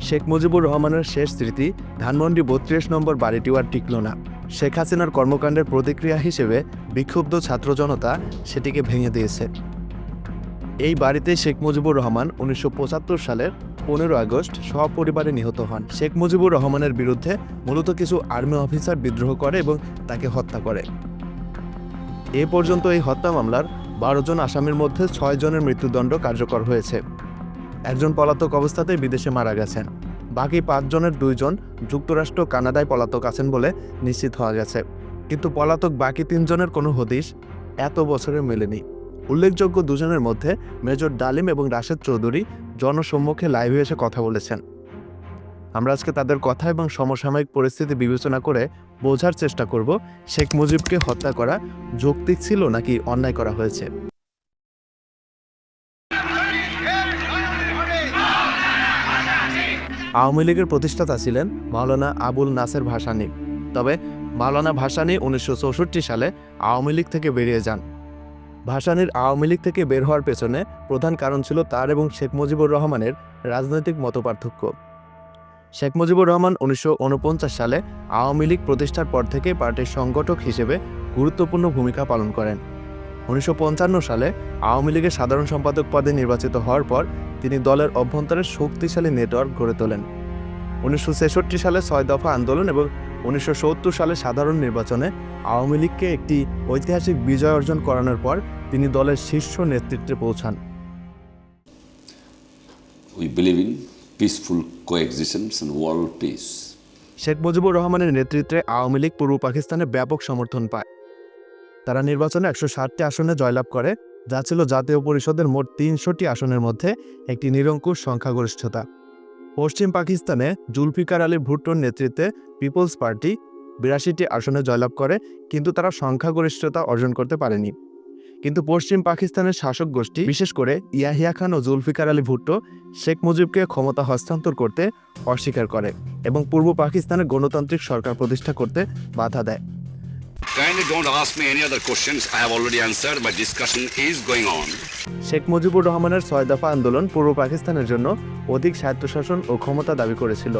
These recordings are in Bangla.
শেখ মুজিবুর রহমানের শেষ স্মৃতি ধানমন্ডি বত্রিশ নম্বর বাড়িটিও আর টিকল না। শেখ হাসিনার কর্মকাণ্ডের প্রতিক্রিয়া হিসেবে বিক্ষুব্ধ ছাত্র জনতা সেটিকে ভেঙে দিয়েছে। এই বাড়িতে শেখ মুজিবুর রহমান উনিশশো পঁচাত্তর সালের পনেরো আগস্ট সপরিবারে নিহত হন। শেখ মুজিবুর রহমানের বিরুদ্ধে মূলত কিছু আর্মি অফিসার বিদ্রোহ করে এবং তাকে হত্যা করে। এ পর্যন্ত এই হত্যা মামলার বারো জন আসামির মধ্যে ছয় জনের মৃত্যুদণ্ড কার্যকর হয়েছে। একজন পলাতক অবস্থাতেই বিদেশে মারা গেছেন। বাকি পাঁচজনের দুইজন যুক্তরাষ্ট্র, কানাডায় পলাতক আছেন বলে নিশ্চিত হওয়া গেছে। কিন্তু পলাতক বাকি তিনজনের কোনো হদিশ এত বছরে মেলেনি। উল্লেখযোগ্য দুজনের মধ্যে মেজর ডালিম এবং রাশেদ চৌধুরী জনসম্মুখে লাইভে এসে কথা বলেছেন। আমরা আজকে তাদের কথা এবং সমসাময়িক পরিস্থিতি বিবেচনা করে বোঝার চেষ্টা করব শেখ মুজিবকে হত্যা করা যৌক্তিক ছিল নাকি অন্যায় করা হয়েছে। আওয়ামী লীগের প্রতিষ্ঠাতা ছিলেন মাওলানা আবুল নাসের ভাসানী। তবে মাওলানা ভাসানী উনিশশো চৌষট্টি সালে আওয়ামী লীগ থেকে বেরিয়ে যান। ভাসানীর আওয়ামী লীগ থেকে বের হওয়ার পেছনে প্রধান কারণ ছিল তার এবং শেখ মুজিবুর রহমানের রাজনৈতিক মতপার্থক্য। শেখ মুজিবুর রহমান উনিশশো ঊনপঞ্চাশ সালে আওয়ামী লীগ প্রতিষ্ঠার পর থেকে পার্টির সংগঠক হিসেবে গুরুত্বপূর্ণ ভূমিকা পালন করেন। উনিশশো পঞ্চান্ন সালে আওয়ামী লীগের সাধারণ সম্পাদক পদে নির্বাচিত হওয়ার পর তিনি দলের অভ্যন্তরে শক্তিশালী নেটওয়ার্ক গড়ে তোলেন। উনিশশো ছেষট্টি সালে ছয় দফা আন্দোলন এবং উনিশশো সত্তর সালে সাধারণ নির্বাচনে আওয়ামী লীগকে একটি ঐতিহাসিক বিজয় অর্জন করানোর পর তিনি দলের শীর্ষ নেতৃত্বে পৌঁছান। And world peace. Sheikh Mujibur রহমানের নেতৃত্বে আওয়ামী লীগ পূর্ব পাকিস্তানে ব্যাপক সমর্থন পায়। তারা নির্বাচনে একশো ষাটটি আসনে জয়লাভ করে, যা ছিল জাতীয় পরিষদের মোট তিনশোটি আসনের মধ্যে একটি নিরঙ্কুশ সংখ্যাগরিষ্ঠতা। পশ্চিম পাকিস্তানে জুলফিকার আলী ভুট্টোর নেতৃত্বে পিপলস পার্টি বিরাশিটি আসনে জয়লাভ করে, কিন্তু তারা সংখ্যাগরিষ্ঠতা অর্জন করতে পারেনি। কিন্তু পশ্চিম পাকিস্তানের শাসক গোষ্ঠী, বিশেষ করে ইয়াহিয়া খান ও জুলফিকার আলী ভুট্টো, শেখ মুজিবকে ক্ষমতা হস্তান্তর করতে অস্বীকার করে এবং পূর্ব পাকিস্তানে গণতান্ত্রিক সরকার প্রতিষ্ঠা করতে বাধা দেয়। Kindly don't ask me any other questions. I have already answered. My discussion is going on. Sheikh Mujibur রহমানের ছয় দফা আন্দোলন পূর্ব পাকিস্তানের জন্য অধিক স্বায়ত্তশাসন ও ক্ষমতা দাবি করেছিল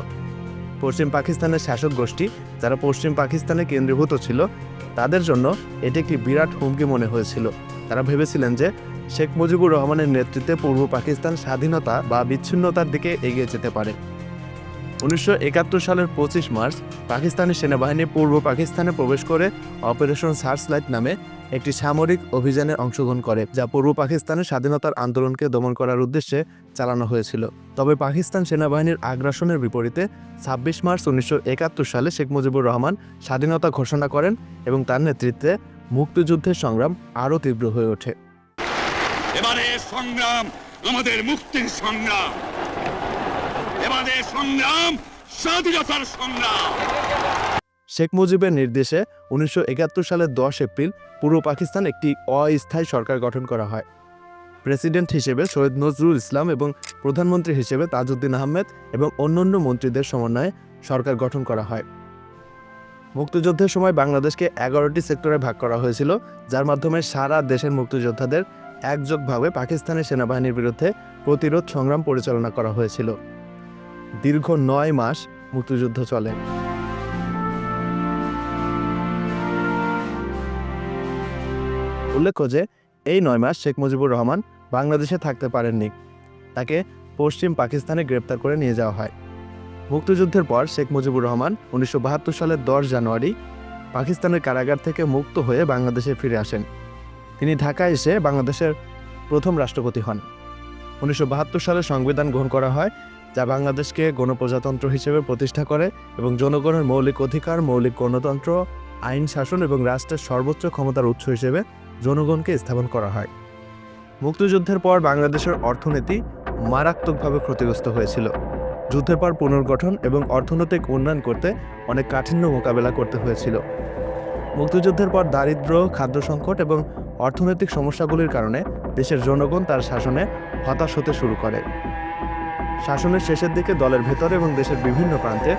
পশ্চিম পাকিস্তানের শাসক গোষ্ঠী, যারা পশ্চিম পাকিস্তানে কেন্দ্রীভূত ছিল, তাদের জন্য এটি একটি বিরাট হুমকি মনে হয়েছিল তারা ভেবেছিলেন যে শেখ মুজিবুর রহমানের নেতৃত্বে পূর্ব পাকিস্তান স্বাধীনতা বা বিচ্ছিন্নতার দিকে এগিয়ে যেতে পারে উনিশশো একাত্তর সালের পঁচিশ মার্চ পাকিস্তানি সেনাবাহিনী পূর্ব পাকিস্তানে প্রবেশ করে অপারেশন সার্চলাইট নামে একটি সামরিক অভিযানে অংশগ্রহণ করে, যা পূর্ব পাকিস্তানের স্বাধীনতার আন্দোলনকে দমন করার উদ্দেশ্যে চালানো হয়েছিল। তবে পাকিস্তান সেনাবাহিনীর আগ্রাসনের বিপরীতে ছাব্বিশ মার্চ উনিশশো একাত্তর সালে শেখ মুজিবুর রহমান স্বাধীনতা ঘোষণা করেন এবং তার নেতৃত্বে মুক্তিযুদ্ধের সংগ্রাম আরও তীব্র হয়ে ওঠে। এবারে সংগ্রাম, আমাদের মুক্তির সংগ্রাম। এবারে সংগ্রাম, স্বাধীনতার সংগ্রাম। শেখ মুজিবের নির্দেশে উনিশশো একাত্তর সালের দশ এপ্রিল পূর্ব পাকিস্তান একটি অস্থায়ী সরকার গঠন করা হয়। প্রেসিডেন্ট হিসেবে সৈয়দ নজরুল ইসলাম এবং প্রধানমন্ত্রী হিসেবে তাজউদ্দিন আহমেদ এবং অন্যান্য মন্ত্রীদের সমন্বয়ে সরকার গঠন করা হয়। মুক্তিযুদ্ধের সময় বাংলাদেশকে এগারোটি সেক্টরে ভাগ করা হয়েছিল, যার মাধ্যমে সারা দেশের মুক্তিযোদ্ধাদের একযোগভাবে পাকিস্তানের সেনাবাহিনীর বিরুদ্ধে প্রতিরোধ সংগ্রাম পরিচালনা করা হয়েছিল। দীর্ঘ নয় মাস মুক্তিযুদ্ধ চলে। উল্লেখ্য যে, এই নয় মাস শেখ মুজিবুর রহমান বাংলাদেশে থাকতে পারেননি। তাকে পশ্চিম পাকিস্তানে গ্রেপ্তার করে নিয়ে যাওয়া হয়। মুক্তিযুদ্ধের পর শেখ মুজিবুর রহমান উনিশশো বাহাত্তর সালের দশ জানুয়ারি পাকিস্তানের কারাগার থেকে মুক্ত হয়ে বাংলাদেশে ফিরে আসেন। তিনি ঢাকায় এসে বাংলাদেশের প্রথম রাষ্ট্রপতি হন। উনিশশো বাহাত্তর সালে সংবিধান গ্রহণ করা হয় যা বাংলাদেশকে গণপ্রজাতন্ত্র হিসেবে প্রতিষ্ঠা করে এবং জনগণের মৌলিক অধিকার, মৌলিক গণতন্ত্র, আইন, শাসন এবং রাষ্ট্রের সর্বোচ্চ ক্ষমতার উৎস হিসেবে জনগণকে স্থাপন করা হয়। মুক্তিযুদ্ধের পর বাংলাদেশের অর্থনীতি মারাত্মকভাবে ক্ষতিগ্রস্ত হয়েছিল। যুদ্ধের পর পুনর্গঠন এবং অর্থনৈতিক উন্নয়ন করতে অনেক কাঠিন্য মোকাবেলা করতে হয়েছিল। মুক্তিযুদ্ধের পর দারিদ্র, খাদ্য সংকট এবং অর্থনৈতিক সমস্যাগুলির কারণে দেশের জনগণ তার শাসনে হতাশ হতে শুরু করে। শাসনের শেষের দিকে দলের ভেতরে এবং দেশের বিভিন্ন প্রান্তে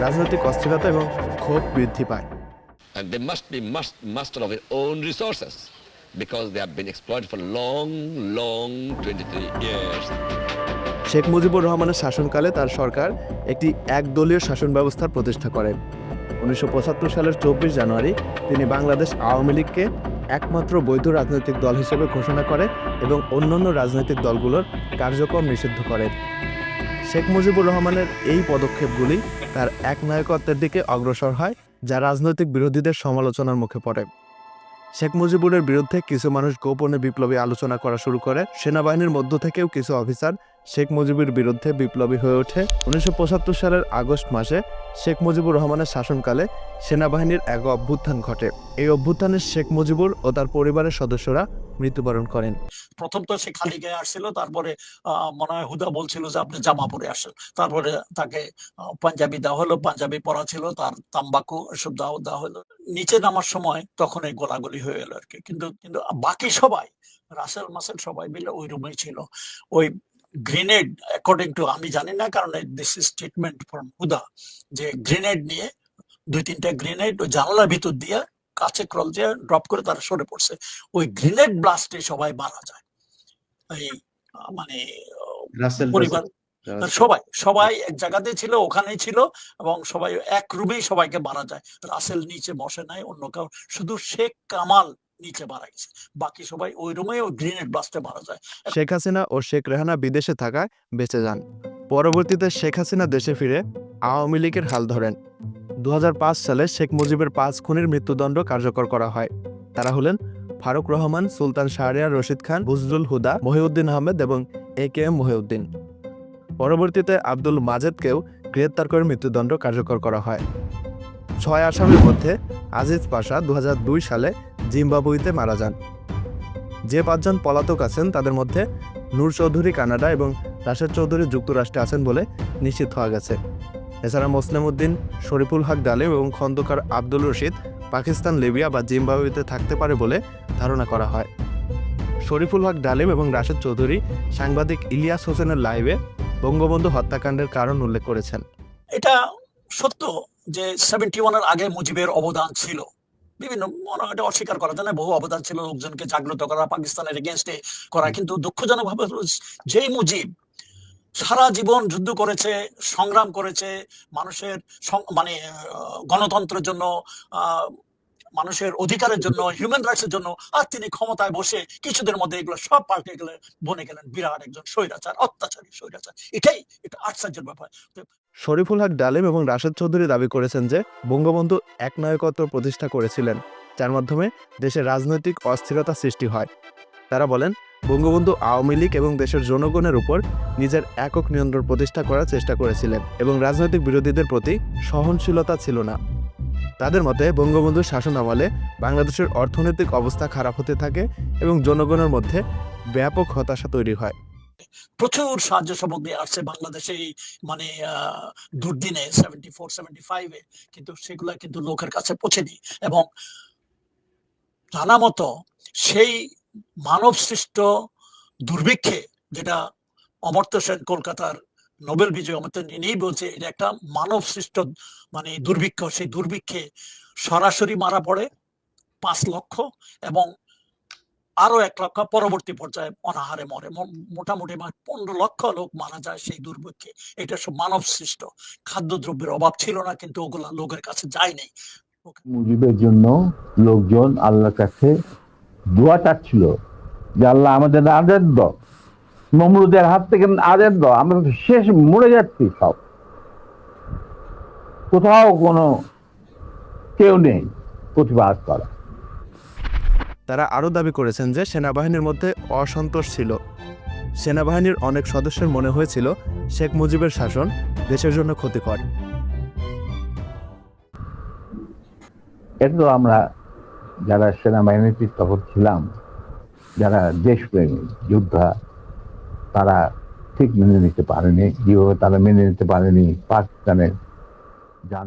রাজনৈতিক অস্থিরতা এবং ক্ষোভ বৃদ্ধি পায় And they must be must, master of their own resources. because they have been exploited for long, long 23 years. Sheikh Mujibur রহমানের শাসনকালে তার সরকার একটি একদলীয় শাসন ব্যবস্থার প্রতিষ্ঠা করেন উনিশশো পঁচাত্তর সালের চব্বিশ জানুয়ারি তিনি বাংলাদেশ আওয়ামী লীগকে একমাত্র বৈধ রাজনৈতিক দল হিসেবে ঘোষণা করে এবং অন্যান্য রাজনৈতিক দলগুলোর কার্যক্রম নিষিদ্ধ করেন শেখ মুজিবুর রহমানের এই পদক্ষেপগুলি তার একনায়কত্বের দিকে অগ্রসর হয়, যা রাজনৈতিক বিরোধীদের সমালোচনার মুখে পড়ে। শেখ মুজিবুরের বিরুদ্ধে কিছু মানুষ গোপনে বিপ্লবী আলোচনা করা শুরু করে, সেনাবাহিনীর মধ্য থেকেও কিছু অফিসার শেখ মুজিবের বিরুদ্ধে বিপ্লবী হয়ে ওঠে। উনিশশো পঁচাত্তর সালের আগস্ট মাসে শেখ মুজিবুর রহমানের শাসনকালে সেনাবাহিনীর এক অভ্যুত্থান ঘটে। এই অভ্যুত্থানে শেখ মুজিবুর ও তার পরিবারের সদস্যরা মৃত্যুবরণ করেন। প্রথম তো সে খালি গায়ে আসছিল, তারপরে মনে হয় হুদা বলছিল যে আপনি জামা পরে আসেন। তারপরে তাকে পাঞ্জাবি দেওয়া হলো, পাঞ্জাবি পরা ছিল, তার তাম্বাকু এসব দেওয়া দেওয়া হলো। নিচে নামার সময় তখন এই গোলাগুলি হয়ে গেল আর কি। কিন্তু কিন্তু বাকি সবাই, রাসেল মাসেল সবাই মিলে ওই রুমেই ছিল। ওই গ্রেনেড অ্যাকর্ডিং টু আমি জানি না কারণ this is statement from Huda যে গ্রেনেড নিয়ে দুই তিনটা গ্রেনেড ওই জানালার ভিতর দিয়ে কাছে ক্রল দিয়ে ড্রপ করে তারা সরে পড়ছে। ওই গ্রেনেড ব্লাস্টে সবাই মারা যায়। এই মানে পরিবার। সবাই সবাই এক জায়গাতে ছিল ওখানেই ছিল এবং সবাই এক রুমেই সবাইকে মারা যায়। রাসেল নিচে বসে নাই অন্য কাউ শুধু শেখ কামাল নিচে মারা গেছে। বাকি সবাই ওই রুমে ওই গ্রেনেড ব্লাস্টে মারা যায়। শেখ হাসিনা ও শেখ রেহানা বিদেশে থাকায় বেঁচে যান। পরবর্তীতে শেখ হাসিনা দেশে ফিরে আওয়ামী লীগের হাল ধরেন। দুহাজার পাঁচ সালে শেখ মুজিবের পাঁচ খুনির মৃত্যুদণ্ড কার্যকর করা হয়। তারা হলেন ফারুক রহমান, সুলতান শাহরিয়ার, রশিদ খান, বুজরুল হুদা, মহিউদ্দিন আহমেদ এবং এ কে এম মহিউদ্দিন। পরবর্তীতে আব্দুল মাজেদকেও গ্রেপ্তার করে মৃত্যুদণ্ড কার্যকর করা হয়। ছয় আসামির মধ্যে আজিজ পাশা দু হাজার দুই সালে জিম্বাবুইতে মারা যান। যে পাঁচজন পলাতক আছেন, তাদের মধ্যে নূর চৌধুরী কানাডা এবং রাশেদ চৌধুরী যুক্তরাষ্ট্রে আছেন বলে নিশ্চিত হওয়া গেছে। এছাড়া মোসলেম উদ্দিন, শরীফুল হক ডালিম এবং খন্দকার আব্দুল রশিদ পাকিস্তান, লিবিয়া বা জিম্বাবুয়েতে থাকতে পারে বলে ধারণা করা হয়। শরীফুল হক ডালিম এবং রাশেদ চৌধুরী সাংবাদিক ইলিয়াস হোসেনের লাইভে বঙ্গবন্ধু হত্যাকাণ্ডের কারণ উল্লেখ করেছেন। এটা সত্য যে সেভেন্টি ওয়ানের আগে মুজিবের অবদান ছিল। বিভিন্ন মনে এটা অস্বীকার করা যায় না বহু অবদান ছিল লোকজনকে জাগ্রত করা, পাকিস্তানের এগেনস্টে করা। কিন্তু দুঃখজনক ভাবে যেই মুজিব সারা জীবন যুদ্ধ করেছে, সংগ্রাম করেছে, মানুষের মানে গণতন্ত্রের জন্য মানুষের অধিকারের জন্য হিউম্যান রাইটসের জন্য, আর তিনি ক্ষমতায় বসে কিছুদের মধ্যে এগুলো সব পাল্টে গেলে, বনে গেলেন বিরাট একজন স্বৈরাচার, অত্যাচারী স্বৈরাচার। এটাই এটা আশ্চর্যের ব্যাপার। শরীফুল হক ডালিম এবং রাশেদ চৌধুরী দাবি করেছেন যে বঙ্গবন্ধু একনায়কত্ব প্রতিষ্ঠা করেছিলেন, যার মাধ্যমে দেশে রাজনৈতিক অস্থিরতা সৃষ্টি হয়। তারা বলেন, বঙ্গবন্ধু আওয়ামী লীগ এবং দেশের জনগণের উপর নিজের একক নিয়ন্ত্রণ প্রতিষ্ঠা করার চেষ্টা করেছিলেন এবং রাজনৈতিক বিরোধীদের প্রতি সহনশীলতা ছিল না। তাদের মতে, বঙ্গবন্ধুর শাসন আমলে বাংলাদেশের অর্থনৈতিক অবস্থা খারাপ হতে থাকে এবং জনগণের মধ্যে ব্যাপক হতাশা তৈরি হয়। প্রচুর সাহায্য সামগ্রী আসছে বাংলাদেশে এই মানে দুর্দিনে সেভেন্টি ফোর সেভেন্টি ফাইভে কিন্তু সেগুলা কিন্তু লোকের কাছে পৌঁছেনি। এবং জানা মতো সেই মানব সৃষ্ট দুর্ভিক্ষে যেটা অমর্ত্য সেন কলকাতার নোবেল বিজয় অমর্ত্য ইনিই বলছে এটা একটা মানব সৃষ্ট মানে দুর্ভিক্ষ। সেই দুর্ভিক্ষে সরাসরি মারা পড়ে পাঁচ লক্ষ এবং আরও এক লক্ষ পরবর্তী পর্যায়ে অনাহারে মরে। মোটামুটি মানে পনেরো লক্ষ লোক মারা যায় সেই দুর্ভিক্ষে। এটা সব মানব সৃষ্ট। খাদ্যদ্রব্যের অভাব ছিল না, কিন্তু ওগুলা লোকের কাছে যায়নি। মুজিবের জন্য লোকজন আল্লাহর কাছে দোয়া চাচ্ছিল যে, আল্লাহ আমাদের আদের দ। নমরুদের হাত থেকে আদের দ। আমরা শেষ মরে যাচ্ছি সব। কোথাও কোনো কেউ নেই প্রতিবাদ করা। তারা আরও দাবি করেছেন যে সেনাবাহিনীর মধ্যে অসন্তোষ ছিল। সেনাবাহিনীর অনেক সদস্যের মনে হয়েছিল শেখ মুজিবের শাসন দেশের জন্য ক্ষতিকর। এটা আমরা যারা সেনাবাহিনীতে তখন ছিলাম, যারা দেশপ্রেমী, যোদ্ধা, তারা ঠিক মেনে নিতে পারেনি। যেভাবে তারা মেনে নিতে পারেনি? পাকিস্তানের যান